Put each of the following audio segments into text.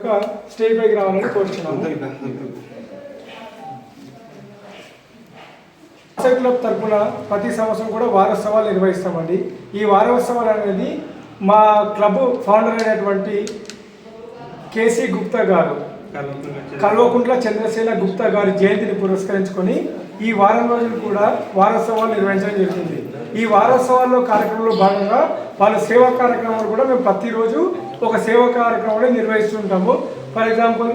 యొక్క స్టేజ్ పైకి రావాలని కోరుచున్నాము. వాసవి క్లబ్ తరఫున ప్రతి సంవత్సరం కూడా వారోత్సవాలు నిర్వహిస్తామండి. ఈ వారోత్సవాలు అనేది మా క్లబ్ ఫౌండర్ అయినటువంటి కేసీ గుప్తా గారు కల్వకుంట్ల చంద్రసేన గుప్తా గారి జయంతిని పురస్కరించుకొని ఈ వారం రోజులు కూడా వారోత్సవాలు నిర్వహించడం జరుగుతుంది. ఈ వారోత్సవాల్లో కార్యక్రమంలో భాగంగా వాళ్ళ సేవా కార్యక్రమాలు కూడా మేము ప్రతిరోజు ఒక సేవ కార్యక్రమాన్ని నిర్వహిస్తుంటాము. ఫర్ ఎగ్జాంపుల్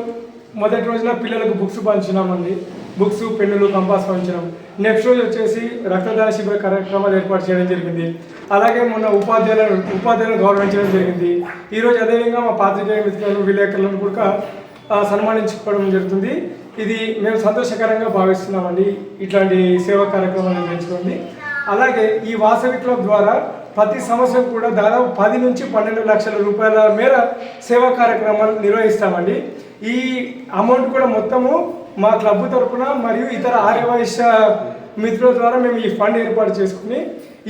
మొదటి రోజున పిల్లలకు బుక్స్ పంచినామండి. బుక్స్ పెన్నులు కంపాస్ పంచినాం. నెక్స్ట్ రోజు వచ్చేసి రక్తదాన శిబిర కార్యక్రమాలు ఏర్పాటు చేయడం జరిగింది. అలాగే మొన్న ఉపాధ్యాయులను ఉపాధ్యాయులను గౌరవించడం జరిగింది. ఈరోజు అదేవిధంగా మా పాత్రికేయ మిత్రులను విలేకరులను కూడా సన్మానించుకోవడం జరుగుతుంది. ఇది మేము సంతోషకరంగా భావిస్తున్నామండి. ఇట్లాంటి సేవా కార్యక్రమాలు నిర్వహించుకోండి అలాగే ఈ వాసవి క్లబ్ ద్వారా ప్రతి సంవత్సరం కూడా దాదాపు పది నుంచి పన్నెండు లక్షల రూపాయల మేర సేవా కార్యక్రమాలు నిర్వహిస్తామండి. ఈ అమౌంట్ కూడా మొత్తము మా క్లబ్ తరఫున మరియు ఇతర ఆర్యవైశ్య మిత్రుల ద్వారా మేము ఈ ఫండ్ ఏర్పాటు చేసుకుని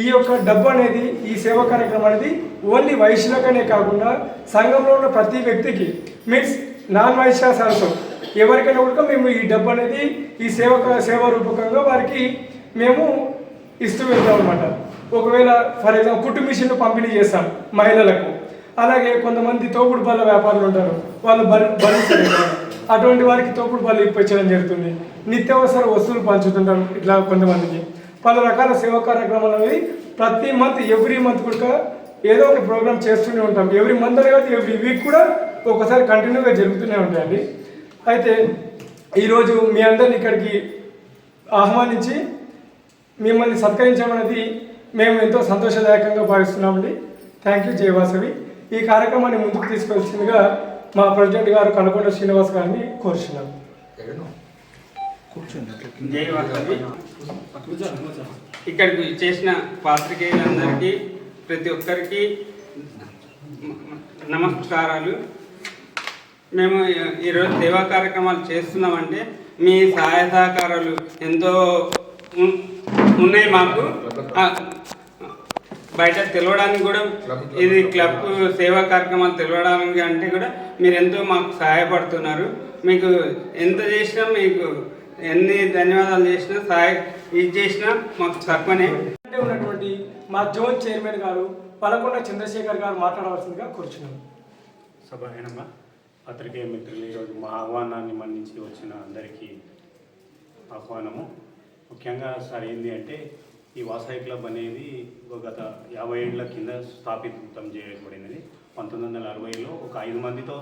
ఈ యొక్క డబ్బు అనేది ఈ సేవా కార్యక్రమం అనేది ఓన్లీ వైశ్యులకనే కాకుండా సంఘంలో ఉన్న ప్రతి వ్యక్తికి మీన్స్ నాన్ వైశ్య సరసం ఎవరికైనా కూడా మేము ఈ డబ్బు అనేది ఈ సేవ సేవా రూపకంగా వారికి మేము ఇస్తూ వెళ్తాం అనమాట ఒకవేళ ఫర్ ఎగ్జాంపుల్ కుట్టు మిషన్లు పంపిణీ చేస్తాం మహిళలకు. అలాగే కొంతమంది తోపుడు బళ్ళ వ్యాపారులు ఉంటారు. వాళ్ళు బరి భరించలేరు అటువంటి వారికి తోపుడు బళ్ళు ఇప్పించడం జరుగుతుంది. నిత్యావసర వస్తువులు పంచుతుంటారు ఇట్లా కొంతమందికి. పలు రకాల సేవా కార్యక్రమాలు అనేది ప్రతి మంత్ ఎవ్రీ మంత్ కూడా ఏదో ఒక ప్రోగ్రామ్ చేస్తూనే ఉంటాం. ఎవ్రీ మంత్ అనే కాదు ఎవ్రీ వీక్ కూడా ఒకసారి కంటిన్యూగా జరుగుతూనే ఉంటాయండి. అయితే ఈరోజు మీ అందరిని ఇక్కడికి ఆహ్వానించి మిమ్మల్ని సత్కరించామన్నది మేము ఎంతో సంతోషదాయకంగా భావిస్తున్నామండి. Thank you జయవాసవి. ఈ కార్యక్రమాన్ని ముందుకు తీసుకొచ్చిందిగా మా ప్రెసిడెంట్ గారు కనకొండ శ్రీనివాస్ గారిని కోరుచున్నాను వాసవి ఇక్కడికి చేసిన పాత్రికేయులందరికీ ప్రతి ఒక్కరికి నమస్కారాలు. మేము ఈరోజు సేవా కార్యక్రమాలు చేస్తున్నామంటే మీ సహాయ సహకారాలు ఎంతో ఉన్- ఉన్నాయి మాకు. ఆ, బయట తెలవడానికి కూడా ఇది క్లబ్ సేవా కార్యక్రమాలు తెలవడానికి అంటే కూడా మీరు ఎంతో మాకు సహాయపడుతున్నారు. మీకు ఎంత చేసినా మీకు ఎన్ని ధన్యవాదాలు చేసినా సహాయ ఇది చేసినా మాకు తక్కువనే. అంటే ఉన్నటువంటి మా జోన్ చైర్మన్ గారు పలకొండ చంద్రశేఖర్ గారు మాట్లాడవలసిందిగా కోరుచున్నాను. సభాయనంగా పత్రికేయ మిత్రులు ఈరోజు మా ఆహ్వానాన్ని మన్నించి వచ్చిన అందరికీ ఆహ్వానము. ముఖ్యంగా సార్ ఏంటి అంటే ఈ వాసాయి క్లబ్ అనేది ఒక గత యాభై ఏళ్ళ కింద స్థాపితం చేయబడినది. పంతొమ్మిది వందల అరవైలో ఒక ఐదు మందితో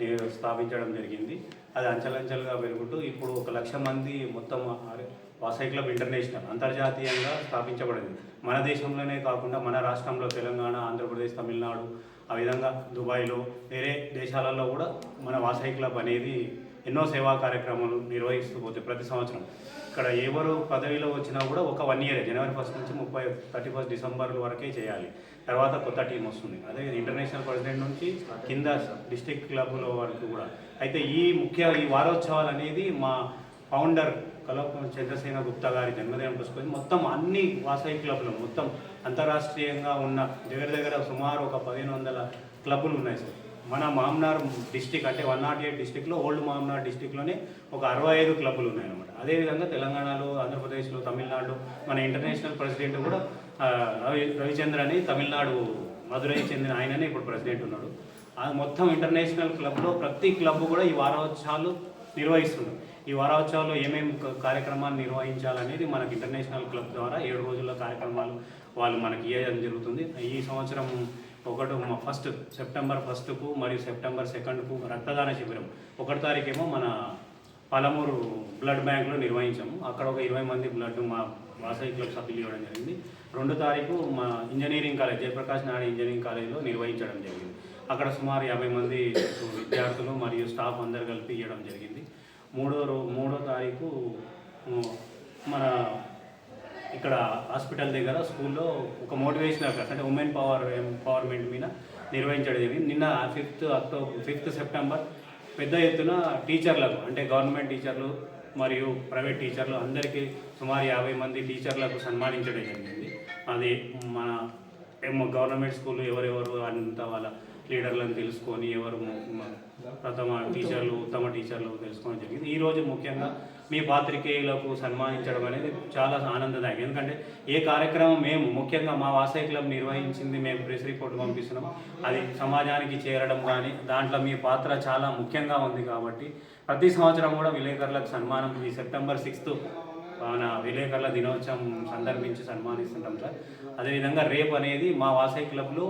నేను స్థాపించడం జరిగింది. అది అంచెలంచెలుగా పెరుగుతూ ఇప్పుడు ఒక లక్ష మంది మొత్తం వాసాయి క్లబ్ ఇంటర్నేషనల్ అంతర్జాతీయంగా స్థాపించబడింది. మన దేశంలోనే కాకుండా మన రాష్ట్రంలో తెలంగాణ ఆంధ్రప్రదేశ్ తమిళనాడు ఆ విధంగా దుబాయ్లో వేరే దేశాలలో కూడా మన వాసాయి క్లబ్ అనేది ఎన్నో సేవా కార్యక్రమాలు నిర్వహిస్తూ పోతే ప్రతి సంవత్సరం. ఇక్కడ ఎవరు పదవిలో వచ్చినా కూడా ఒక వన్ ఇయర్ జనవరి ఫస్ట్ నుంచి ముప్పై థర్టీ ఫస్ట్ డిసెంబర్ వరకే చేయాలి. తర్వాత కొత్త టీం వస్తుంది. అదే ఇంటర్నేషనల్ ప్రెసిడెంట్ నుంచి కింద డిస్టిక్ క్లబ్ల వరకు కూడా. అయితే ఈ ముఖ్య ఈ వారోత్సవాలు అనేది మా ఫౌండర్ కలవ చంద్రసేన గుప్తా గారి జన్మదినం పుచ్చుకొని మొత్తం అన్ని వాసవి క్లబ్లు మొత్తం అంతరాష్ట్రీయంగా ఉన్న దగ్గర దగ్గర సుమారు ఒక పదిహేను వందల క్లబ్బులు ఉన్నాయి సార్. మన మామ్నార్ డిస్టిక్ అంటే వన్ నాట్ ఎయిట్ డిస్టిక్లో ఓల్డ్ మామ్నార్ డిస్టిక్లోనే ఒక అరవై ఐదు క్లబ్బులు ఉన్నాయన్నమాట. అదేవిధంగా తెలంగాణలో ఆంధ్రప్రదేశ్లో తమిళనాడు మన ఇంటర్నేషనల్ ప్రెసిడెంట్ కూడా రవి రవిచంద్ర అని తమిళనాడు మధురై చెందిన ఆయననే ఇప్పుడు ప్రెసిడెంట్ ఉన్నాడు. మొత్తం ఇంటర్నేషనల్ క్లబ్లో ప్రతి క్లబ్ కూడా ఈ వారోత్సవాలు నిర్వహిస్తున్నారు ఈ వారోత్సవాల్లో ఏమేమి కార్యక్రమాలు నిర్వహించాలనేది మనకి ఇంటర్నేషనల్ క్లబ్ ద్వారా ఏడు రోజుల కార్యక్రమాలు వాళ్ళు మనకి ఇవ్వడం జరుగుతుంది. ఈ సంవత్సరం ఒకటి ఫస్ట్ సెప్టెంబర్ ఫస్ట్కు మరియు సెప్టెంబర్ సెకండ్కు రక్తదాన శిబిరం. ఒకటి తారీఖేమో మన పలమూరు బ్లడ్ బ్యాంక్లో నిర్వహించాము. అక్కడ ఒక ఇరవై మంది బ్లడ్ మా వాసవి క్లబ్ సభ్యులు ఇవ్వడం జరిగింది. రెండు తారీఖు మా engineering college Jayaprakash Naidu engineering కాలేజ్లో నిర్వహించడం జరిగింది. అక్కడ సుమారు యాభై మంది విద్యార్థులు మరియు స్టాఫ్ అందరు కలిపి ఇవ్వడం జరిగింది. మూడో రో మూడో తారీఖు మన ఇక్కడ హాస్పిటల్ దగ్గర స్కూల్లో ఒక మోటివేషనల్ క్లాస్ అంటే ఉమెన్ పవర్ ఎంపవర్మెంట్ మీద నిర్వహించడం జరిగింది నిన్న ఫిఫ్త్ అక్టోబర్ ఫిఫ్త్ సెప్టెంబర్ పెద్ద ఎత్తున టీచర్లకు అంటే గవర్నమెంట్ టీచర్లు మరియు ప్రైవేట్ టీచర్లు అందరికీ సుమారు యాభై మంది టీచర్లకు సన్మానించడం జరిగింది. అది మన గవర్నమెంట్ స్కూల్ ఎవరెవరు అంత వాళ్ళ లీడర్లను తెలుసుకొని ఎవరు ప్రథమ టీచర్లు ఉత్తమ టీచర్లు తెలుసుకోవడం జరిగింది. ఈరోజు ముఖ్యంగా మీ పాత్రికేయులకు సన్మానించడం అనేది చాలా ఆనందదాయకం. ఎందుకంటే ఏ కార్యక్రమం మేము ముఖ్యంగా మా వాసవి క్లబ్ నిర్వహించింది మేము ప్రెస్ రిపోర్ట్ పంపిస్తున్నాం అది సమాజానికి చేరడం కానీ దాంట్లో మీ పాత్ర చాలా ముఖ్యంగా ఉంది కాబట్టి ప్రతి సంవత్సరం కూడా విలేకరులకు సన్మానం. ఈ సెప్టెంబర్ సిక్స్త్ మన విలేకరుల దినోత్సవం సందర్భించి సన్మానిస్తుంటాం సార్. అదేవిధంగా రేపు అనేది మా వాసవి క్లబ్లో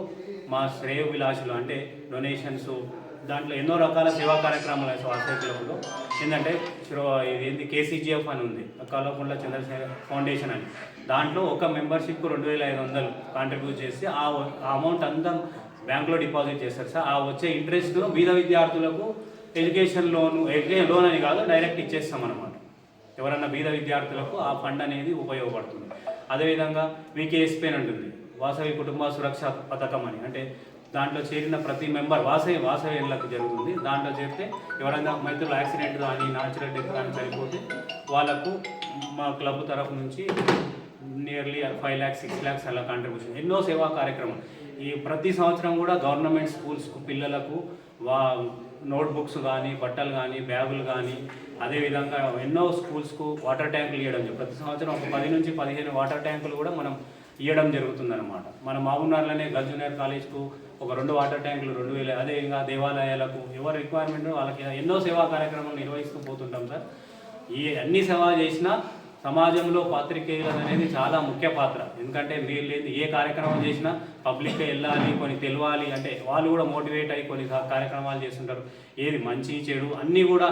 మా శ్రేయ విలాసులు అంటే డొనేషన్స్ దాంట్లో ఎన్నో రకాల సేవా కార్యక్రమాలు ఉన్నాయి క్లబ్లో ఏంటంటే శిరో- ఇది ఏంటి కేసీజీఎఫ్ అని ఉంది. కల్వకుంట్ల చంద్రశేఖర్ ఫౌండేషన్ అని. దాంట్లో ఒక మెంబర్షిప్ రెండు వేల ఐదు వందలు కాంట్రిబ్యూట్ చేసి ఆ అమౌంట్ అంతా బ్యాంక్లో డిపాజిట్ చేస్తారు. సార్ ఆ వచ్చే ఇంట్రెస్ట్ బీద విద్యార్థులకు ఎడ్యుకేషన్ లోన్ ఎడ్యుకేషన్ లోన్ అని కాదు డైరెక్ట్ ఇచ్చేస్తాం అనమాట ఎవరన్నా బీద విద్యార్థులకు ఆ ఫండ్ అనేది ఉపయోగపడుతుంది. అదేవిధంగా వికేఎస్పీ అని ఉంటుంది? వాసవి కుటుంబ సురక్ష పథకం అని. అంటే దాంట్లో చేరిన ప్రతి మెంబర్ వాసవి వాసవి జరుగుతుంది. దాంట్లో చేరితే ఎవరైనా మైత్రులు యాక్సిడెంట్ కానీ న్యాచురల్ డెత్ కానీ చనిపోతే వాళ్ళకు మా క్లబ్ తరఫు నుంచి nearly five lakhs six lakhs అలా కాంట్రిబ్యూషన్ ఎన్నో సేవా కార్యక్రమం. ఈ ప్రతి సంవత్సరం కూడా గవర్నమెంట్ స్కూల్స్కు పిల్లలకు వా నోట్బుక్స్ కానీ బట్టలు కానీ బ్యాగులు కానీ అదేవిధంగా ఎన్నో స్కూల్స్కు వాటర్ ట్యాంకులు ఇవ్వడం ప్రతి సంవత్సరం ఒక పది నుంచి పదిహేను వాటర్ ట్యాంకులు కూడా మనం ఇవ్వడం జరుగుతుందన్నమాట. మన మామూనార్లోనే గల్జూనియర్ కాలేజ్కు ఒక రెండు వాటర్ ట్యాంకులు రెండు వేల అదేవిధంగా దేవాలయాలకు ఎవరి రిక్వైర్మెంట్ వాళ్ళకి ఎన్నో సేవా కార్యక్రమాలు నిర్వహిస్తూ పోతుంటాం సార్. ఈ అన్ని సేవ చేసినా సమాజంలో పాత్రికేయులు అనేది చాలా ముఖ్య పాత్ర. ఎందుకంటే మీరు లేదు ఏ కార్యక్రమం చేసినా పబ్లిక్గా వెళ్ళాలి కొన్ని తెలవాలి అంటే వాళ్ళు కూడా మోటివేట్ అయ్యి కొన్ని కార్యక్రమాలు చేస్తుంటారు. ఏది మంచి చెడు అన్నీ కూడా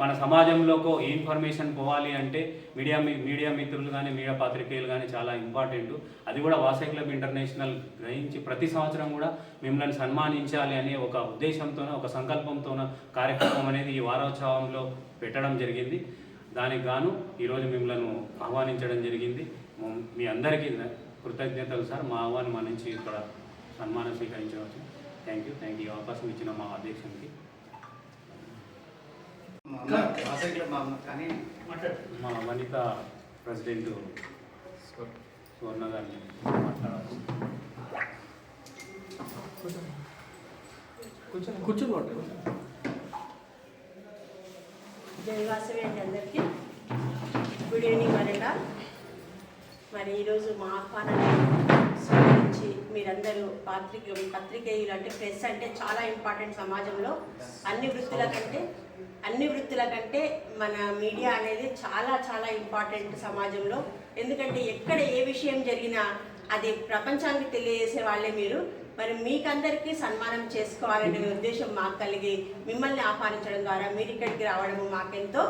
మన సమాజంలోకి ఏ ఇన్ఫర్మేషన్ పోవాలి అంటే మీడియా మీ- మీడియా మిత్రులు కానీ మీడియా పాత్రికేయులు కానీ చాలా ఇంపార్టెంట్. అది కూడా వాసే క్లబ్ ఇంటర్నేషనల్ గ్రహించి ప్రతి సంవత్సరం కూడా మిమ్మల్ని సన్మానించాలి అనే ఒక ఉద్దేశంతోన ఒక సంకల్పంతోన కార్యక్రమం అనేది ఈ వారోత్సవంలో పెట్టడం జరిగింది. దానికి గాను ఈరోజు మిమ్మల్ని ఆహ్వానించడం జరిగింది. మీ అందరికీ కృతజ్ఞతలు సార్. మా ఆహ్వానం మా నుంచి ఇక్కడ సన్మానం స్వీకరించవచ్చు. Thank you. Thank you. అవకాశం ఇచ్చిన మా అధ్యక్షునికి. మా వనిత ప్రెసిడెంట్ సువర్ణ గారిని మాట్లాడాల్సి కూర్చోండి. అండి అందరికీ. గుడ్ ఈవినింగ్ మరలా. మరి ఈరోజు మా ఆహ్వానాన్ని స్వీకరించి మీరందరూ పాత్రిక పత్రికేయులు అంటే ప్రెస్ అంటే చాలా ఇంపార్టెంట్ సమాజంలో. అన్ని వృత్తుల కంటే అన్ని వృత్తుల కంటే మన మీడియా అనేది చాలా చాలా ఇంపార్టెంట్ సమాజంలో. ఎందుకంటే ఎక్కడ ఏ విషయం జరిగినా అది ప్రపంచానికి తెలియజేసే వాళ్ళే మీరు. మరి మీకందరికీ సన్మానం చేసుకోవాలనే ఉద్దేశం మాకు కలిగి మిమ్మల్ని ఆహ్వానించడం ద్వారా మీరు ఇక్కడికి రావడము మాకెంతో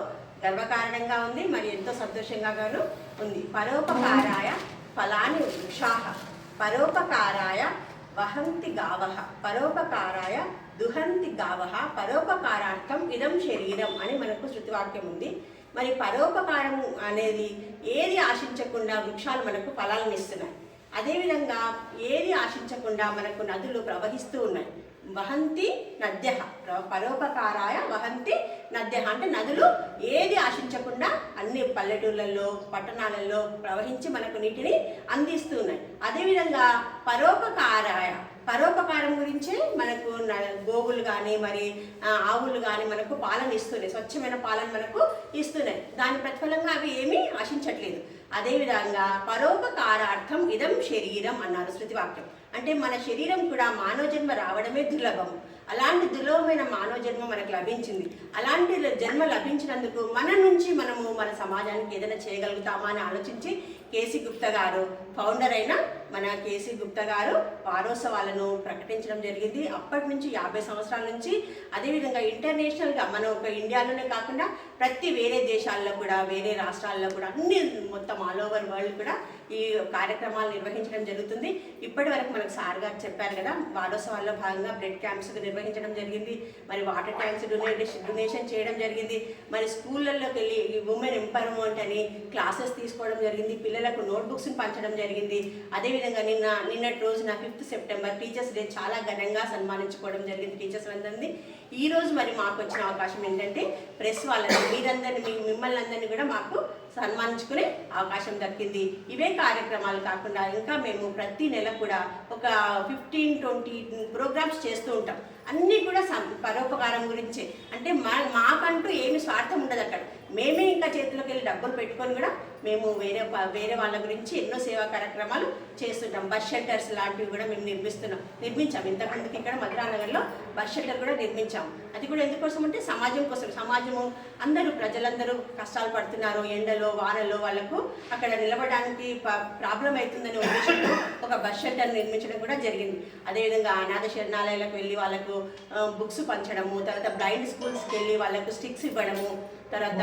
గర్వకారణంగా ఉంది మరి ఎంతో సంతోషంగా గాను ఉంది. పరోపకారాయ ఫలాని ఉషాహ. పరోపకారాయ వహంతి గావహ పరోపకారాయ దుహంతి గావహ పరోపకారార్థం ఇదం శరీరం అని మనకు శృతివాక్యం ఉంది. మరి పరోపకారం అనేది ఏది ఆశించకుండా వృక్షాలు మనకు ఫలాలను ఇస్తున్నాయి. అదేవిధంగా ఏది ఆశించకుండా మనకు నదులు ప్రవహిస్తూ ఉన్నాయి. వహంతి నద్య. పరోపకారాయ వహంతి నద్య. అంటే నదులు ఏది ఆశించకుండా అన్ని పల్లెటూళ్ళల్లో పట్టణాలలో ప్రవహించి మనకు నీటిని అందిస్తున్నాయి అదేవిధంగా పరోపకారాయ పరోపకారం గురించే మనకు న- గోవులు కానీ మరి ఆవులు కానీ మనకు పాలన ఇస్తున్నాయి. స్వచ్ఛమైన పాలన మనకు ఇస్తున్నాయి. దాని ప్రతిఫలంగా అవి ఏమీ ఆశించట్లేదు. అదేవిధంగా పరోపకారార్థం ఇదం శరీరం అన్నారు శృతివాక్యం. అంటే మన శరీరం కూడా మానవ జన్మ రావడమే దుర్లభం. అలాంటి దుర్లభమైన మానవ జన్మ మనకు లభించింది. అలాంటి జన్మ లభించినందుకు మన నుంచి మనము మన సమాజానికి ఏదైనా చేయగలుగుతామా అని ఆలోచించి కేసీ గుప్తా గారు ఫౌండర్ అయిన మన కేసీ గుప్తా గారు వారోత్సవాలను ప్రకటించడం జరిగింది. అప్పటి నుంచి యాభై సంవత్సరాల నుంచి అదేవిధంగా ఇంటర్నేషనల్గా మన ఒక ఇండియాలోనే కాకుండా ప్రతి వేరే దేశాల్లో కూడా వేరే రాష్ట్రాల్లో కూడా అన్ని మొత్తం ఆల్ ఓవర్ వరల్డ్ కూడా ఈ కార్యక్రమాలు నిర్వహించడం జరుగుతుంది. ఇప్పటి వరకు మనకు సార్ గారు చెప్పారు కదా వారోత్సవాల్లో భాగంగా బ్లడ్ క్యాంప్స్ నిర్వహించడం జరిగింది. మరి వాటర్ ట్యాంక్స్ డొనేషన్ డొనేషన్ చేయడం జరిగింది. మరి స్కూళ్ళల్లోకి వెళ్ళి ఉమెన్ ఎంపవర్మెంట్ అని క్లాసెస్ తీసుకోవడం జరిగింది. పిల్లలు పిల్లలకు నోట్బుక్స్ పంచడం జరిగింది. అదేవిధంగా నిన్న నిన్నటి రోజున ఫిఫ్త్ సెప్టెంబర్ టీచర్స్ డే చాలా ఘనంగా సన్మానించుకోవడం జరిగింది టీచర్స్ అందరినీ. ఈ రోజు మరి మాకు వచ్చిన అవకాశం ఏంటంటే ప్రెస్ వాళ్ళని మీరందరినీ మీ మిమ్మల్ని అందరినీ కూడా మాకు సన్మానించుకునే అవకాశం దక్కింది. ఇవే కార్యక్రమాలు కాకుండా ఇంకా మేము ప్రతి నెల కూడా ఒక ఫిఫ్టీన్ ట్వంటీ ప్రోగ్రామ్స్ చేస్తూ ఉంటాం. అన్నీ కూడా సం- పరోపకారం గురించే. అంటే మా మాకంటూ ఏమి స్వార్థం ఉండదు అక్కడ. మేమే ఇంకా చేతిలోకి వెళ్ళి డబ్బులు పెట్టుకొని కూడా మేము వేరే వేరే వాళ్ళ గురించి ఎన్నో సేవా కార్యక్రమాలు చేస్తుంటాం. బస్ షెల్టర్స్ లాంటివి కూడా మేము నిర్మిస్తున్నాం. నిర్మించాం. ఇంతకుముందుకి ఇక్కడ మధురానగర్లో బస్ షెల్టర్ కూడా నిర్మించాం. అది కూడా ఎందుకోసం అంటే సమాజం కోసం సమాజము అందరూ ప్రజలందరూ కష్టాలు పడుతున్నారు. ఎండలో వానలో వాళ్ళకు అక్కడ నిలబడడానికి ప్రాబ్లం అవుతుందనే ఉద్దేశంతో ఒక బస్ షెల్టర్ నిర్మించడం కూడా జరిగింది. అదేవిధంగా అనాథ శరణాలయాలకు వెళ్ళి వాళ్ళకు బుక్స్ పంచడము తర్వాత బ్లైండ్ స్కూల్స్కి వెళ్ళి వాళ్ళకు స్టిక్స్ ఇవ్వడము తర్వాత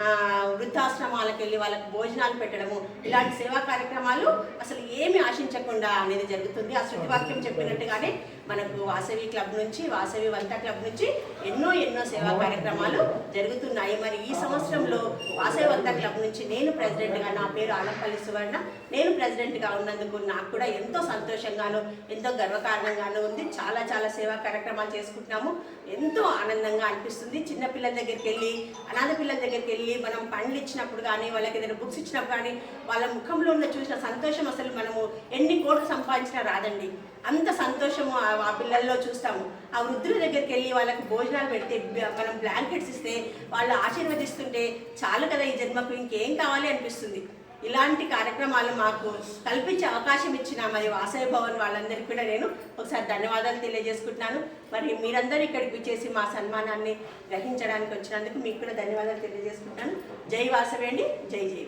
ఆ, వృద్ధాశ్రమాలకు వెళ్ళి వాళ్ళకి భోజనాలు పెట్టడము ఇలాంటి సేవా కార్యక్రమాలు అసలు ఏమి ఆశించకుండా అనేది జరుగుతుంది. ఆ శృతివాక్యం చెప్పినట్టుగానే మనకు వాసవి క్లబ్ నుంచి వాసవి వంత క్లబ్ నుంచి ఎన్నో ఎన్నో సేవా కార్యక్రమాలు జరుగుతున్నాయి. మరి ఈ సంవత్సరంలో వాసవి వంత క్లబ్ నుంచి నేను ప్రెసిడెంట్గా నా పేరు ఆలపల్లి సువర్ణ. నేను ప్రెసిడెంట్గా ఉన్నందుకు నాకు కూడా ఎంతో సంతోషంగాను ఎంతో గర్వకారణంగాను ఉంది. చాలా చాలా సేవా కార్యక్రమాలు చేసుకుంటున్నాము. ఎంతో ఆనందంగా అనిపిస్తుంది. చిన్న పిల్లల దగ్గరికి వెళ్ళి అనాథ పిల్లల దగ్గరికి వెళ్ళి మనం పండ్లు ఇచ్చినప్పుడు కానీ వాళ్ళకి ఏదైనా బుక్స్ ఇచ్చినప్పుడు కానీ వాళ్ళ ముఖంలో ఉన్న చూసిన సంతోషం అసలు మనము ఎన్ని కోట్లు సంపాదించినా రాదండి. అంత సంతోషము ఆ పిల్లల్లో చూస్తాము. ఆ వృద్ధుల దగ్గరికి వెళ్ళి వాళ్ళకి భోజనాలు పెడితే మనం బ్లాంకెట్స్ ఇస్తే వాళ్ళు ఆశీర్వదిస్తుంటే చాలు కదా ఈ జన్మకు ఇంకేం కావాలి అనిపిస్తుంది. ఇలాంటి కార్యక్రమాలు మాకు కల్పించే అవకాశం ఇచ్చిన మరి వాసవి భవన్ వాళ్ళందరికీ కూడా నేను ఒకసారి ధన్యవాదాలు తెలియజేసుకుంటున్నాను. మరి మీరందరూ ఇక్కడికి వచ్చేసి మా సన్మానాన్ని గ్రహించడానికి వచ్చినందుకు మీకు కూడా ధన్యవాదాలు తెలియజేసుకుంటాను జై వాసవేండి అండి జై జై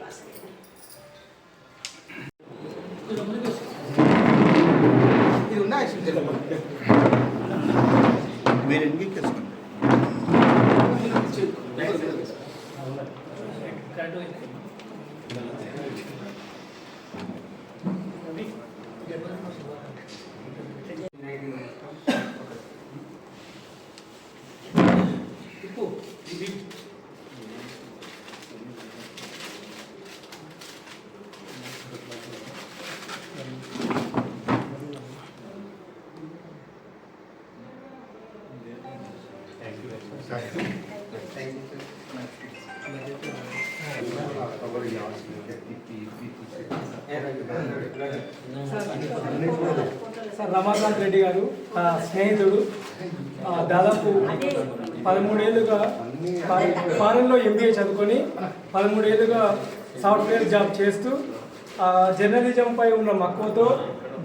ఇది అండి ఇది ఉందా మీరు ఎన్నికేసుకోండి సార్ రమాకాంత్ రెడ్డి గారు నా స్నేహితుడు దాదాపు పదమూడేళ్ళుగా ఫారెన్లో ఎంబీఏ చదువుకొని పదమూడేళ్ళుగా సాఫ్ట్వేర్ జాబ్ చేస్తూ జర్నలిజంపై ఉన్న మక్కువతో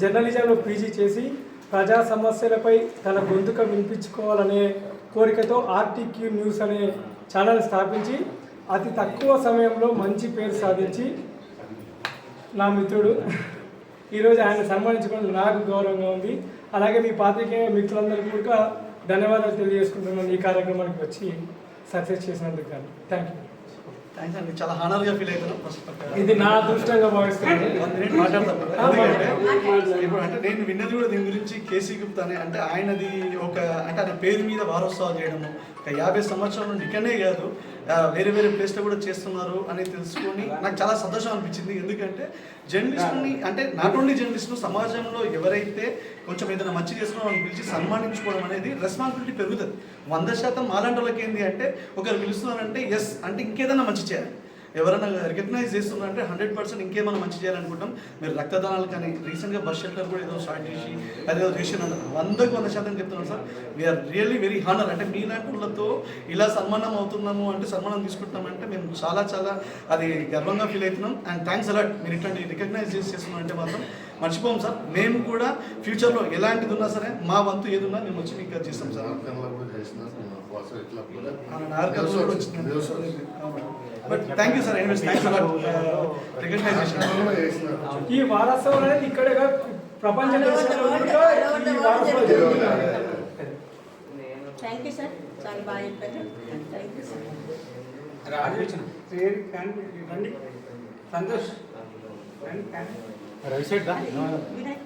జర్నలిజంలో పీజీ చేసి ప్రజా సమస్యలపై తన గొంతుక వినిపించుకోవాలనే కోరికతో ఆర్టీక్యూ న్యూస్ అనే ఛానల్ స్థాపించి అతి తక్కువ సమయంలో మంచి పేరు సాధించి నా మిత్రుడు. ఈరోజు ఆయన సన్మానించుకోవడం నాకు గౌరవంగా ఉంది. అలాగే మీ పాత్రికేయ మిత్రులందరికీ కూడా ధన్యవాదాలు తెలియజేసుకుంటున్నాను. ఈ కార్యక్రమానికి వచ్చి సక్సెస్ చేసినందుకు కానీ థ్యాంక్ యూ థ్యాంక్స్ అండి చాలా హానర్గా ఫీల్ ఫస్ట్. ఇది నా అదృష్టంగా భావిస్తున్నాను. ఇప్పుడు అంటే నేను విన్నది కూడా దీని గురించి కేసీ గుప్తా అనే అంటే ఆయనది ఒక అంటే ఆయన పేరు మీద వారోత్సవాలు చేయడము. ఒక యాభై సంవత్సరాల నుండి ఇక్కడనే కాదు. వేరే వేరే ప్లేస్లో కూడా చేస్తున్నారు అని తెలుసుకొని నాకు చాలా సంతోషం అనిపించింది. ఎందుకంటే జర్నలిస్ట్ని అంటే నాట్ ఓన్లీ జర్నలిస్ట్ను సమాజంలో ఎవరైతే కొంచెం ఏదైనా మంచి చేస్తున్నారో అని పిలిచి సన్మానించుకోవడం అనేది రెస్పాన్సిబిలిటీ పెరుగుతుంది. వంద శాతం మాలాంటి వాళ్ళకి ఏంటి అంటే ఒకరు పిలుస్తున్నారంటే ఎస్ అంటే ఇంకేదైనా మంచి చేయాలి. ఎవరైనా రికగ్నైజ్ చేస్తున్నారంటే హండ్రెడ్ పర్సెంట్ ఇంకేమైనా మంచి చేయాలనుకుంటాం. మీరు రక్తదానాలు కానీ రీసెంట్గా బస్ షెల్టర్ కూడా ఏదో స్టార్ట్ చేసి అదేదో చేసినారు వందకు వంద శాతం చెప్తున్నాను sir. We are really very honour అంటే మీలాంటి వాళ్ళతో ఇలా సన్మానం అవుతున్నాము అంటే సన్మానం తీసుకుంటున్నామంటే మేము చాలా చాలా అది గర్వంగా ఫీల్ అవుతున్నాం. అండ్ థ్యాంక్స్ అలాట్ మీరు ఇట్లాంటి రికగ్నైజ్ చేసి చేస్తున్నారంటే మాత్రం మర్చిపోం సార్. మేము కూడా ఫ్యూచర్లో ఎలాంటిది ఉన్నా సరే మా వంతు ఏది ఉన్నా మేము వచ్చి మీకు చేస్తాం sir. But thank you sir anyways thanks a lot recognise చేసిన ఈ వారోత్సవం అనేది ఇక్కడే ప్రపంచ థ్యాంక్ యూ సార్ చాలా బాగా చెప్పారు. థ్యాంక్ యూ సార్ రండి. సంతోష్. వినాయక్.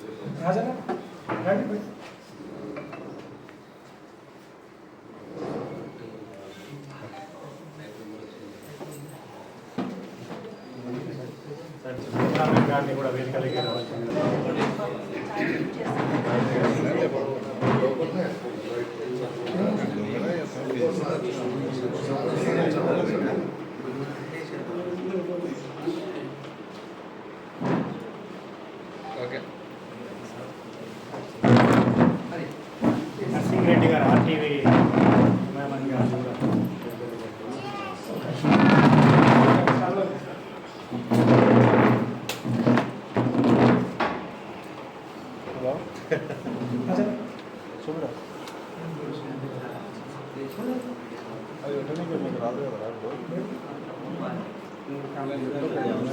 ఒక- ఒక సన్మానం చేసి మీరు వచ్చి. కూర్చోండి రాజన్న రండి పోయి. సార్ చంద్రబాబు గారిని కూడా వేదికలకి రావాల్సింది రెడ్డి గారు ఆర్టీవీ మేమన్ గారు కూడా చాలా రాజన్న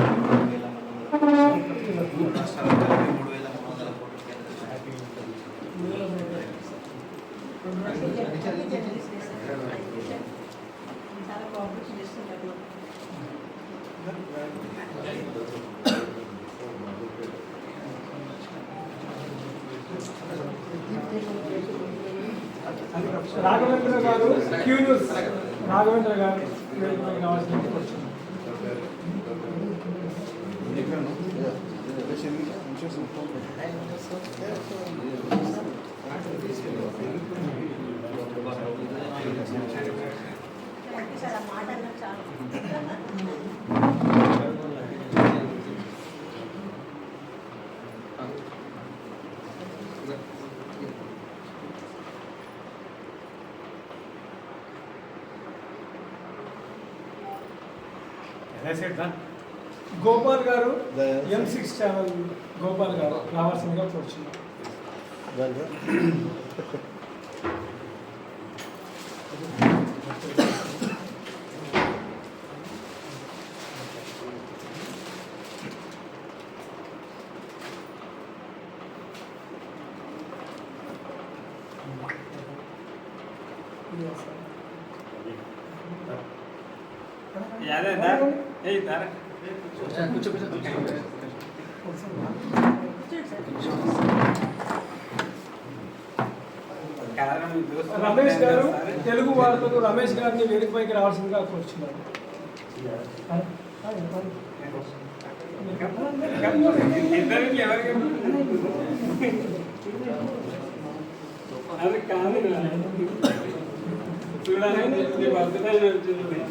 చాలా కోఆపరేషన్ చేస్తున్నారు రాఘవేంద్ర గారు క్యూరియస్ రాఘవేంద్ర గారు వేదికపైకి మాట అన్నది చాలు అదే సార్ సార్ గోపాల్ గారు ఎం సిక్స్ ఛానల్ గోపాల్ గారు రావాల్సిందిగా కూర్చున్నారు రమేష్ గారిని వేదికపైకి రావాల్సిందిగా కూర్చున్నారు ఇద్దరికి ఎవరికి అది కాదు చూడాలని నీ బతుకుతాయి నడుచుంది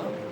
Thank